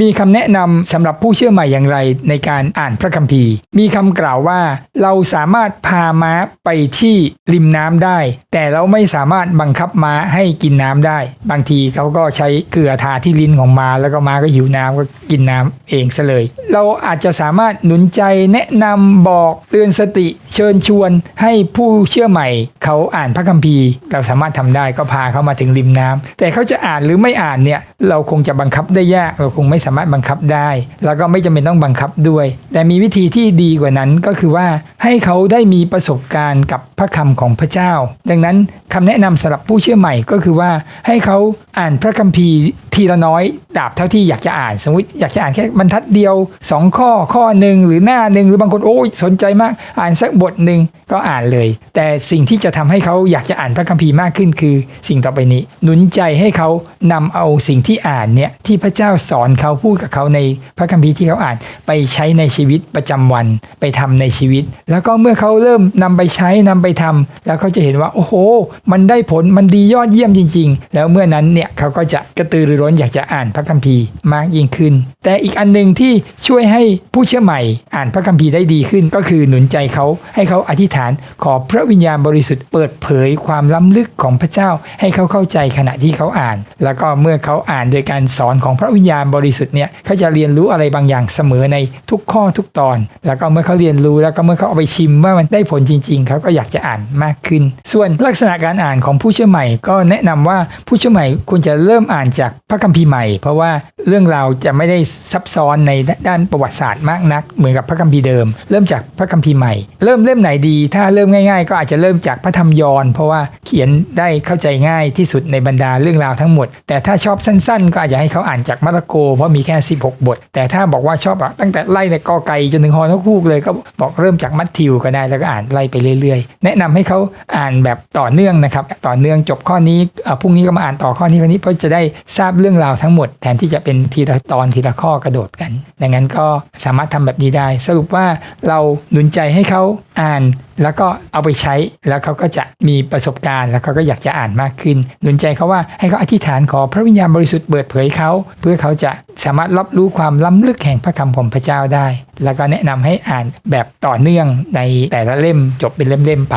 มีคำแนะนำสำหรับผู้เชื่อใหม่อย่างไรในการอ่านพระคัมภีร์ มีคำกล่าวว่า เราสามารถพาม้าไปที่ริมน้ำได้ แต่เราไม่สามารถบังคับม้าให้กินน้ำได้ บางทีเขาก็ใช้เกลือทาที่ลิ้นของม้าแล้วก็ม้าก็หิวน้ำก็กินน้ำเองซะเลย เราอาจจะสามารถหนุนใจแนะนำบอกเตือนสติ เชิญชวนให้ผู้เชื่อใหม่ เขาอ่านพระคัมภีร์ เราสามารถทำได้ก็พาเขามาถึงริมน้ำแต่เขาจะอ่านหรือไม่อ่านเนี่ยเราคงจะบังคับได้ยากเราคงไม่สามารถบังคับได้ แล้วก็ไม่จำเป็นต้องบังคับด้วย แต่มีวิธีที่ดีกว่านั้นก็คือว่าให้เขาได้มีประสบการณ์กับพระคำของพระเจ้า ดังนั้นคำแนะนำสำหรับผู้เชื่อใหม่ก็คือว่าให้เขาอ่านพระคัมภีร์ ทีละน้อยดาบเท่าที่อยากจะอ่าน สมมติอยากจะอ่านแค่บรรทัดเดียว 2 ข้อข้อหนึ่งหรือหน้าหนึ่งหรือบางคนโอ้ยสนใจมากอ่านสักบทหนึ่งก็อ่านเลย แต่สิ่งที่จะทำให้เขาอยากจะอ่านพระคัมภีร์มากขึ้น คือสิ่งต่อไปนี้ หนุนใจให้เขานำเอาสิ่งที่อ่านเนี่ยที่พระเจ้าสอนเขาพูดกับเขาในพระคัมภีร์ที่เขาอ่านไปใช้ในชีวิตประจำวันไปทำในชีวิต แล้วก็เมื่อเขาเริ่มนำไปใช้นำไปทำแล้วเขาจะเห็นว่าโอ้โห มันได้ผลมันดียอดเยี่ยมจริง ๆ แล้วเมื่อนั้นเนี่ยเขาก็จะกระตือรือร้นอยากจะอ่านพระคัมภีร์มากยิ่งขึ้น แต่อีกอันหนึ่งที่ช่วยให้ผู้เชื่อใหม่อ่านพระคัมภีร์ได้ดีขึ้น ก็คือหนุนใจเขาให้เขาอธิษฐาน ขอพระวิญญาณบริสุทธิ์เปิดเผยความล้ำลึกของพระเจ้า ให้เขาเข้าใจขณะที่เขาอ่าน แล้วก็เมื่อเขาอ่านโดยการสอนของพระวิญญาณบริสุทธิ์เนี่ยเขาจะเรียนรู้อะไรบางอย่างเสมอในทุกข้อทุกตอน แล้วก็เมื่อเขาเรียนรู้แล้วก็เมื่อเขาเอาไปชิมว่ามันได้ผลจริงๆเขาก็อยากจะอ่านมากขึ้น ส่วนลักษณะการอ่านของผู้เชื่อใหม่ก็แนะนำว่าผู้เชื่อใหม่ควรจะเริ่มอ่านจากพระระคัมภีร์ใหม่ เพราะว่าเรื่องราวจะไม่ได้ซับซ้อนในด้านประวัติศาสตร์มากนัก เหมือนกับพระคัมภีร์เดิม เริ่มจากพระคัมภีร์ใหม่ เริ่มเล่มไหนดี ถ้าเริ่มง่าย ๆ ก็อาจจะเริ่มจากพระธรรมยอนเพราะว่าเขียนได้เข้าใจง่ายที่สุดในบรรดาเรื่องราวทั้งหมด แต่ถ้าชอบสั้นๆ ก็อาจจะให้เขาอ่านจากมาระโก เพราะมีแค่ 16 บท แต่ถ้าบอกว่าชอบตั้งแต่ไล่ในกอไก่จนถึงฮอนกฮูกเลยก็บอกเริ่มจากมัทธิวก็ได้แล้วก็อ่านไล่ไปเรื่อยๆ แนะนำให้เขาอ่านแบบต่อเนื่องนะครับต่อเนื่องจบข้อนี้พรุ่งนี้ก็มาอ่านต่อข้อนี้ข้อนี้เพื่อจะได้ทราบเรื่องราวทั้งหมดแทนที่จะเป็นทีละตอนทีละข้อกระโดดกัน ดังนั้นก็สามารถทำแบบนี้ได้ สรุปว่าเราหนุนใจให้เขาอ่าน แล้วก็เอาไปใช้แล้วเขาก็จะมีประสบการณ์ แล้วเขาก็อยากจะอ่านมากขึ้น หนุนใจเขาว่าให้เขาอธิษฐานขอพระวิญญาณบริสุทธิ์เปิดเผยเขา เพื่อเขาจะสามารถรับรู้ความล้ำลึกแห่งพระคำของพระเจ้าได้ แล้วก็แนะนำให้อ่านแบบต่อเนื่องในแต่ละเล่มจบเป็นเล่มๆไป